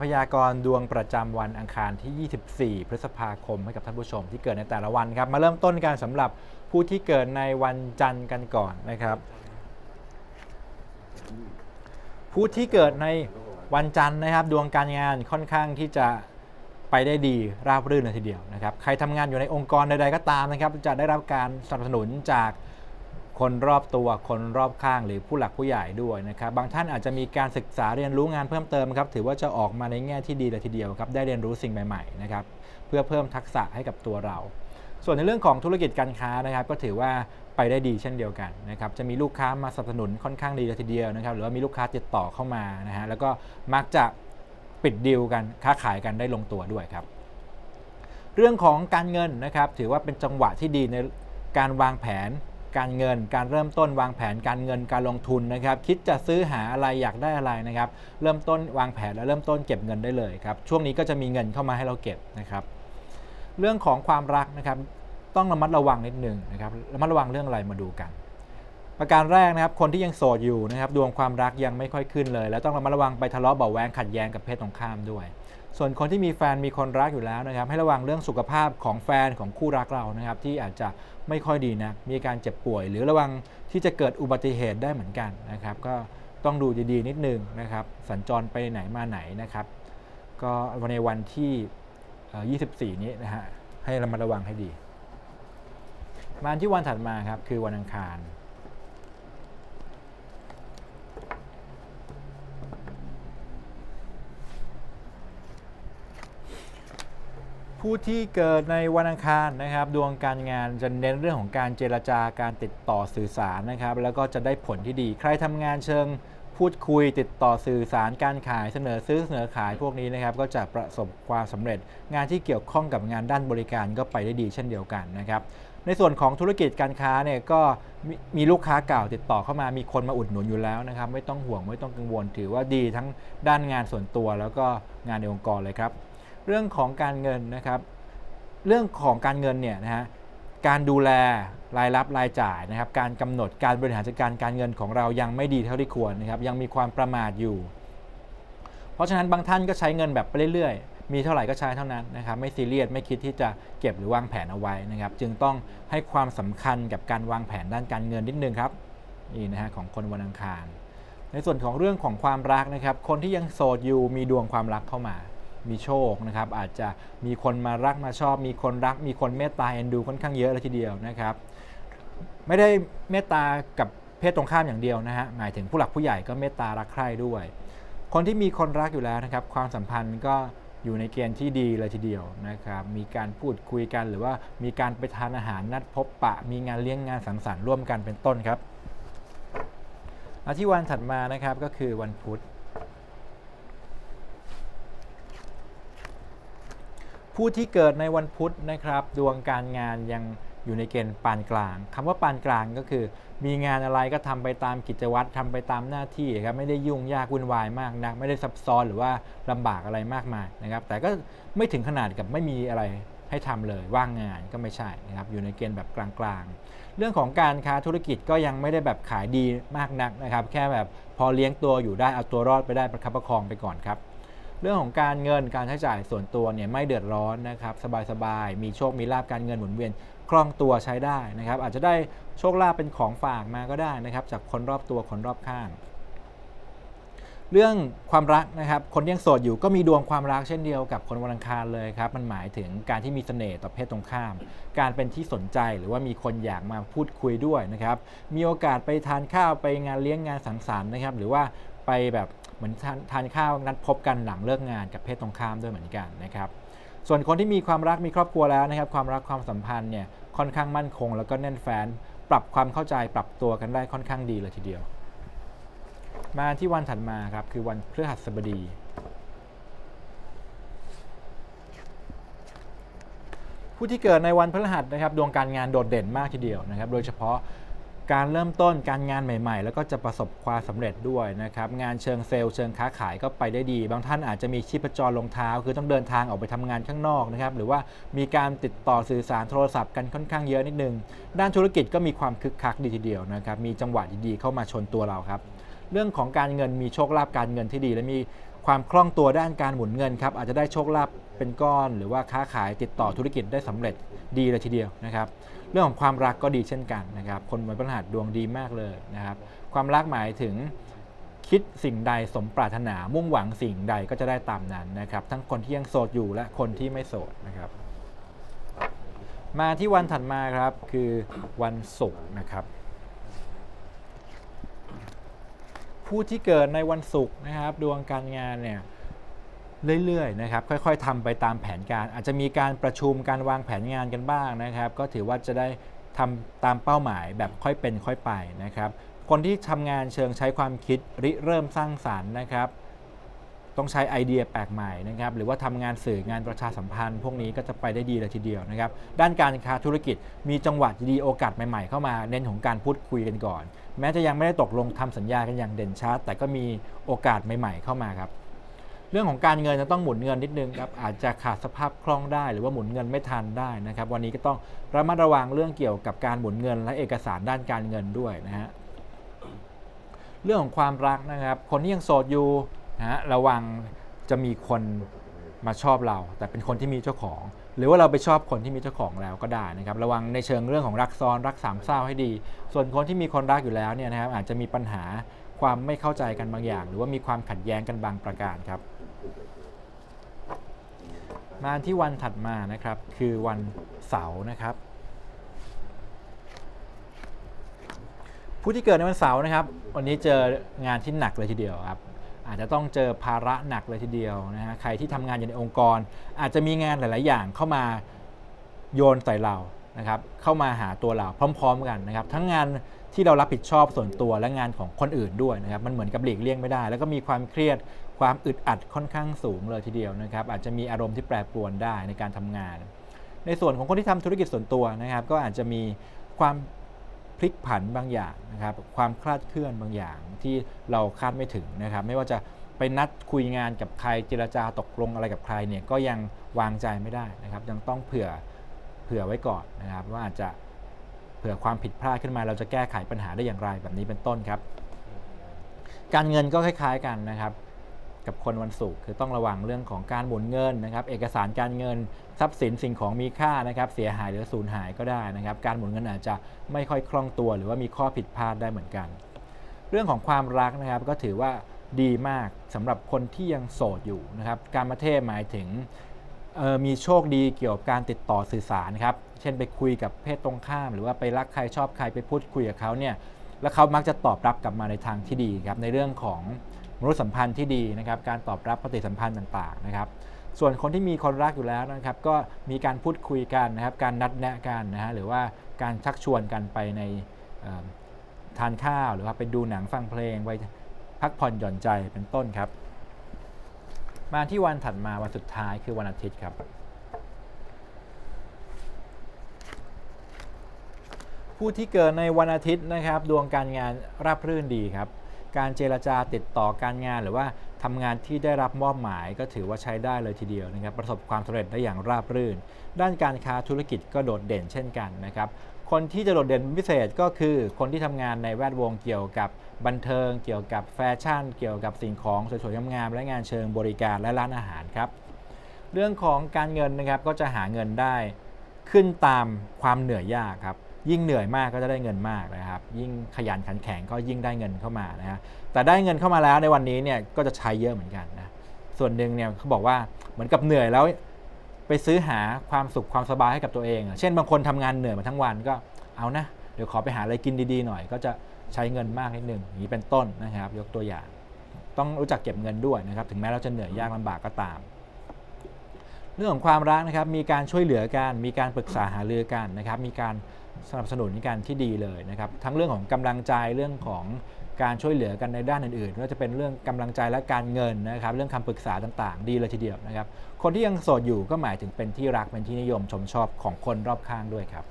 พยากรณ์ดวงประจำวันอังคารที่ 24 พฤษภาคมให้กับท่านผู้ชมที่เกิดในแต่ละวันครับ มาเริ่มต้นกันสำหรับผู้ที่เกิดในวันจันทร์กันก่อนนะครับ ผู้ที่เกิดในวันจันทร์นะครับ ดวงการงานค่อนข้างที่จะไปได้ดีราบรื่นเลยทีเดียวนะครับ ใครทำงานอยู่ในองค์กรใดๆก็ตามนะครับ จะได้รับการสนับสนุนจาก คนรอบตัวคนรอบข้างหรือผู้หลักผู้ใหญ่ด้วยนะครับบางท่านอาจจะมีการศึกษาเรียนรู้งานเพิ่มเติมครับถือว่าจะออกมาในแง่ที่ดีเลยทีเดียวครับได้เรียนรู้สิ่งใหม่ๆนะครับเพื่อเพิ่มทักษะให้กับตัวเรา ส่วนในเรื่องของธุรกิจการค้านะครับ ก็ถือว่าไปได้ดีเช่นเดียวกันนะครับจะมีลูกค้ามาสนับสนุนค่อนข้างดีเลยทีเดียวนะครับหรือว่ามีลูกค้าติดต่อเข้ามานะฮะแล้วก็มักจะปิดดีลกันค้าขายกันได้ลงตัวด้วยครับเรื่องของการเงินนะครับถือว่าเป็นจังหวะที่ดีในการวางแผน การเงิน การเริ่มต้นวางแผนการเงินการลงทุนนะครับ คิดจะซื้อหาอะไรอยากได้อะไรนะครับ เริ่มต้นวางแผนและเริ่มต้นเก็บเงินได้เลยครับ ช่วงนี้ก็จะมีเงินเข้ามาให้เราเก็บนะครับ เรื่องของความรักนะครับ ต้องระมัดระวังนิดหนึงนะครับ ระมัดระวังเรื่องอะไรมาดูกัน ประการแรกนะครับคนที่ยังโสดอยู่นะครับดวงความรักยังไม่ค่อยขึ้นเลย แล้วต้องระมัดระวังไปทะเลาะเบาะแวงขัดแย้งกับเพศตรงข้ามด้วย ส่วนคนที่มีแฟนมีคนรักอยู่แล้วนะครับ ให้ระวังเรื่องสุขภาพของแฟนของคู่รักเรานะครับ ที่อาจจะไม่ค่อยดีนะมีการเจ็บป่วย หรือระวังที่จะเกิดอุบัติเหตุได้เหมือนกันนะครับ ก็ต้องดูดีๆนิดนึงนะครับ สัญจรไปไหนมาไหนนะครับ ก็ในวันที่เอ่อ24 นี้นะฮะให้ระมัดระวังให้ดีมาที่วันถัดมาครับคือวันอังคาร ผู้ที่เกิดในวันอังคารนะครับ ดวงการงานจะเน้นเรื่องของการเจรจาการติดต่อสื่อสารนะครับ แล้วก็จะได้ผลที่ดี ใครทำงานเชิงพูดคุยติดต่อสื่อสารการขายเสนอซื้อเสนอขายพวกนี้นะครับ ก็จะประสบความสำเร็จ งานที่เกี่ยวข้องกับงานด้านบริการก็ไปได้ดีเช่นเดียวกันนะครับในส่วนของธุรกิจการค้าเนี่ยก็มีมีลูกค้าเก่าติดต่อเข้ามามีคนมาอุดหนุนอยู่แล้วนะครับ ไม่ต้องห่วงไม่ต้องกังวลถือว่าดีทั้งด้านงานส่วนตัว แล้วก็งานในองค์กรเลยครับ เรื่องของการเงินนะครับ เรื่องของการเงินเนี่ยนะฮะการดูแลรายรับรายจ่ายนะครับ การกำหนดการบริหารจัดการการเงินของเรายังไม่ดีเท่าที่ควรนะครับ ยังมีความประมาทอยู่ เพราะฉะนั้นบางท่านก็ใช้เงินแบบไปเรื่อยๆ มีเท่าไหร่ก็ใช้เท่านั้นนะครับ ไม่ซีเรียสไม่คิดที่จะเก็บหรือวางแผนเอาไว้นะครับ จึงต้องให้ความสำคัญกับการวางแผนด้านการเงินนิดนึงครับนี่นะฮะของคนวันอังคาร ในส่วนของเรื่องของความรักนะครับ คนที่ยังโสดอยู่มีดวงความรักเข้ามา มีโชคนะครับ อาจจะมีคนมารักมาชอบ มีคนรัก มีคนเมตตาเอ็นดูค่อนข้างเยอะเลยทีเดียวนะครับ ไม่ได้เมตตากับเพศตรงข้ามอย่างเดียวนะฮะหมายถึงผู้หลักผู้ใหญ่ก็เมตตารักใคร่ด้วย คนที่มีคนรักอยู่แล้วนะครับ ความสัมพันธ์ก็อยู่ในเกณฑ์ที่ดีเลยทีเดียวนะครับ มีการพูดคุยกันหรือว่ามีการไปทานอาหารนัดพบปะ มีงานเลี้ยงงานสังสรรค์ร่วมกันเป็นต้นครับอาที่วันถัดมานะครับก็คือวันพุธ ผู้ที่เกิดในวันพุธนะครับ ดวงการงานยังอยู่ในเกณฑ์ปานกลางคำว่าปานกลางก็คือ มีงานอะไรก็ทำไปตามกิจวัตรทำไปตามหน้าที่ครับไม่ได้ยุ่งยากวุ่นวายมากนักไม่ได้ซับซ้อนหรือว่าลำบากอะไรมากมายนะครับ แต่ก็ไม่ถึงขนาดกับไม่มีอะไรให้ทำเลยว่างงานก็ไม่ใช่นะครับอยู่ในเกณฑ์แบบกลางๆ เรื่องของการค้าธุรกิจก็ยังไม่ได้แบบขายดีมากนักนะครับ แค่แบบพอเลี้ยงตัวอยู่ได้เอาตัวรอดไปได้ประคับประคองไปก่อนครับ เรื่องของการเงินการใช้จ่ายส่วนตัวเนี่ยไม่เดือดร้อนนะครับสบายๆมีโชคมีลาบการเงินหมุนเวียนคล่องตัวใช้ได้นะครับ อาจจะได้โชคลาภเป็นของฝากมาก็ได้นะครับ จากคนรอบตัวคนรอบข้าง เรื่องความรักนะครับคนที่ยังโสดอยู่ก็มีดวงความรักเช่นเดียวกับคนวันอังคารเลยครับมันหมายถึงการที่มีเสน่ห์ต่อเพศตรงข้าม การเป็นที่สนใจหรือว่ามีคนอยากมาพูดคุยด้วยนะครับ มีโอกาสไปทานข้าวไปงานเลี้ยงงานสังสรรค์นะครับ หรือว่าไปแบบ เหมือนทานทานข้าวนัดพบกันหลังเลิกงานกับเพศตรงข้ามด้วยเหมือนกันนะครับ ส่วนคนที่มีความรักมีครอบครัวแล้วนะครับ ความรักความสัมพันธ์เนี่ยค่อนข้างมั่นคง แล้วก็แน่นแฟ้นปรับความเข้าใจปรับตัวกันได้ค่อนข้างดีเลยทีเดียว มาที่วันถัดมาครับคือวันพฤหัสบดีผู้ที่เกิดในวันพฤหัสนะครับดวงการงานโดดเด่นมากทีเดียวนะครับ โดยเฉพาะ การเริ่มต้นการงานใหม่ ๆ แล้วก็จะประสบความสำเร็จด้วยนะครับงานเชิงเซลล์เชิงค้าขายก็ไปได้ดี บางท่านอาจจะมีชีพจรลงเท้า คือต้องเดินทางออกไปทำงานข้างนอกนะครับหรือว่ามีการติดต่อสื่อสารโทรศัพท์กันค่อนข้างเยอะนิดนึง ด้านธุรกิจก็มีความคึกคักดีทีเดียวนะครับมีจังหวะดีๆเข้ามาชนตัวเราครับเรื่องของการเงินมีโชคลาภการเงินที่ดี และมีความคล่องตัวด้านการหมุนเงินครับอาจจะได้โชคลาภเป็นก้อน หรือว่าค้าขายติดต่อธุรกิจได้สำเร็จดีเลยทีเดียวนะครับ เรื่องของความรักก็ดีเช่นกันนะครับ คนวันพฤหัสดวงดีมากเลยนะครับ ความรักหมายถึงคิดสิ่งใดสมปรารถนา มุ่งหวังสิ่งใดก็จะได้ตามนั้นนะครับ ทั้งคนที่ยังโสดอยู่และคนที่ไม่โสดนะครับ มาที่วันถัดมาครับคือวันศุกร์นะครับ ผู้ที่เกิดในวันศุกร์นะครับ ดวงการงานเนี่ย เรื่อยๆนะครับค่อยๆทำไปตามแผนการ อาจจะมีการประชุมการวางแผนงานกันบ้างนะครับ ก็ถือว่าจะได้ทำตามเป้าหมายแบบค่อยเป็นค่อยไปนะครับ คนที่ทำงานเชิงใช้ความคิดริเริ่มสร้างสารรค์นะครับ ต้องใช้ไอเดียแปลกใหม่นะครับ หรือว่าทำงานสื่องานประชาสัมพันธ์ พวกนี้ก็จะไปได้ดีเลยทีเดียวนะครับ ด้านการค้าธุรกิจมีจังหวะดีโอกาสใหม่ๆ เข้ามาเน้นของการพูดคุยกันก่อน แม้จะยังไม่ได้ตกลงทำสัญญากันอย่างเด่นชัดแต่ก็มีโอกาสใหม่ ๆ เข้ามาครับ เรื่องของการเงินจะต้องหมุนเงินนิดนึงครับอาจจะขาดสภาพคล่องได้หรือว่าหมุนเงินไม่ทันได้นะครับ วันนี้ก็ต้องระมัดระวังเรื่องเกี่ยวกับการหมุนเงิน และเอกสารด้านการเงินด้วยนะฮะเรื่องของความรักนะครับ คนที่ยังโสดอยู่นะฮะระวังจะมีคนมาชอบเรา แต่เป็นคนที่มีเจ้าของ หรือว่าเราไปชอบคนที่มีเจ้าของแล้วก็ได้นะครับ ระวังในเชิงเรื่องของรักซ้อนรักสามเศร้าให้ดี ส่วนคนที่มีคนรักอยู่แล้วเนี่ยนะครับอาจจะมีปัญหาความไม่เข้าใจกันบางอย่าง หรือว่ามีความขัดแย้งกันบางประการครับ มาที่วันถัดมานะครับ คือวันเสาร์นะครับ ผู้ที่เกิดในวันเสาร์นะครับ วันนี้เจองานที่หนักเลยทีเดียวครับ อาจจะต้องเจอภาระหนักเลยทีเดียวนะฮะใครที่ทำงานอยู่ในองค์กร อาจจะมีงานหลาย ๆ อย่างเข้ามาโยนใส่เรานะครับ เข้ามาหาตัวเราพร้อม ๆ กันนะครับ ทั้งงาน ที่เรารับผิดชอบส่วนตัวและงานของคนอื่นด้วยนะครับมันเหมือนกับหลีกเลี่ยงไม่ได้ แล้วก็มีความเครียดความอึดอัดค่อนข้างสูงเลยทีเดียวนะครับอาจจะมีอารมณ์ที่แปรปรวนได้ในการทำงาน ในส่วนของคนที่ทำธุรกิจส่วนตัวนะครับ ก็อาจจะมีความพลิกผันบางอย่างนะครับความคลาดเคลื่อนบางอย่างที่เราคาดไม่ถึงนะครับ ไม่ว่าจะไปนัดคุยงานกับใครเจรจาตกลงอะไรกับใครเนี่ยก็ยังวางใจไม่ได้นะครับยังต้องเผื่อเผื่อไว้ก่อนนะครับว่าอาจจะ เผื่อความผิดพลาดขึ้นมาเราจะแก้ไขปัญหาได้อย่างไรแบบนี้เป็นต้นครับ การเงินก็คล้าย ๆกันนะครับ กับคนวันศุกร์คือต้องระวังเรื่องของการหมุนเงินนะครับ เอกสารการเงินทรัพย์สินสิ่งของมีค่านะครับ เสียหายหรือสูญหายก็ได้นะครับ การหมุนเงินอาจจะไม่ค่อยคล่องตัว หรือว่ามีข้อผิดพลาดได้เหมือนกัน เรื่องของความรักนะครับก็ถือว่าดีมากสำหรับคนที่ยังโสดอยู่นะครับ การมาเทศหมายถึง มีโชคดีเกี่ยวกับการติดต่อสื่อสารครับ เช่นไปคุยกับเพศตรงข้าม หรือว่าไปรักใครชอบใครไปพูดคุยกับเขาเนี่ย แล้วเขามักจะตอบรับกลับมาในทางที่ดีครับ ในเรื่องของมนุษยสัมพันธ์ที่ดีนะครับ การตอบรับปฏิสัมพันธ์ต่างๆนะครับ ส่วนคนที่มีคนรักอยู่แล้วนะครับ ก็มีการพูดคุยกันนะครับ การนัดแนะกันนะฮะ หรือว่าการชักชวนกันไปในทานข้าว หรือว่าไปดูหนังฟังเพลงไปพักผ่อนหย่อนใจเป็นต้นครับ มาที่วันถัดมาวันสุดท้ายคือวันอาทิตย์ครับ ผู้ที่เกิดในวันอาทิตย์นะครับ ดวงการงานราบรื่นดีครับ การเจรจาติดต่อการงานหรือว่าทำงานที่ได้รับมอบหมายก็ถือว่าใช้ได้เลยทีเดียวนะครับ ประสบความสำเร็จได้อย่างราบรื่น ด้านการค้าธุรกิจก็โดดเด่นเช่นกันนะครับ คนที่จะโดดเด่นพิเศษก็คือคนที่ทำงานในแวดวงเกี่ยวกับบันเทิง เกี่ยวกับแฟชั่น เกี่ยวกับสิ่งของสวยๆงามๆและงานเชิงบริการและร้านอาหารครับ เรื่องของการเงินนะครับก็จะหาเงินได้ขึ้นตามความเหนื่อยยากครับยิ่งเหนื่อยมากก็จะได้เงินมากนะครับ ยิ่งขยันขันแข็งก็ยิ่งได้เงินเข้ามานะฮะแต่ได้เงินเข้ามาแล้วในวันนี้เนี่ยก็จะใช้เยอะเหมือนกันนะส่วนหนึ่งเนี่ยเขาบอกว่าเหมือนกับเหนื่อยแล้ว ไปซื้อหาความสุขความสบายให้กับตัวเองอะเช่นบางคนทำงานเหนื่อยมาทั้งวันก็เอานะ เดี๋ยวขอไปหาอะไรกินดีๆหน่อย ก็จะใช้เงินมากนิดหนึ่งอย่างนี้เป็นต้นนะครับ ยกตัวอย่าง ต้องรู้จักเก็บเงินด้วยนะครับ ถึงแม้เราจะเหนื่อยยากลำบากก็ตาม เรื่องของความรักนะครับ มีการช่วยเหลือกัน มีการปรึกษาหารือกันนะครับ มีการสนับสนุนกันที่ดีเลยนะครับ ทั้งเรื่องของกำลังใจเรื่องของ การช่วยเหลือกันในด้านอื่นๆก็จะเป็นเรื่องกำลังใจและการเงินนะครับ เรื่องคำปรึกษาต่างๆ ดีเลยทีเดียวนะครับ คนที่ยังโสดอยู่ก็หมายถึงเป็นที่รักเป็นที่นิยมชมชอบของคนรอบข้างด้วยครับ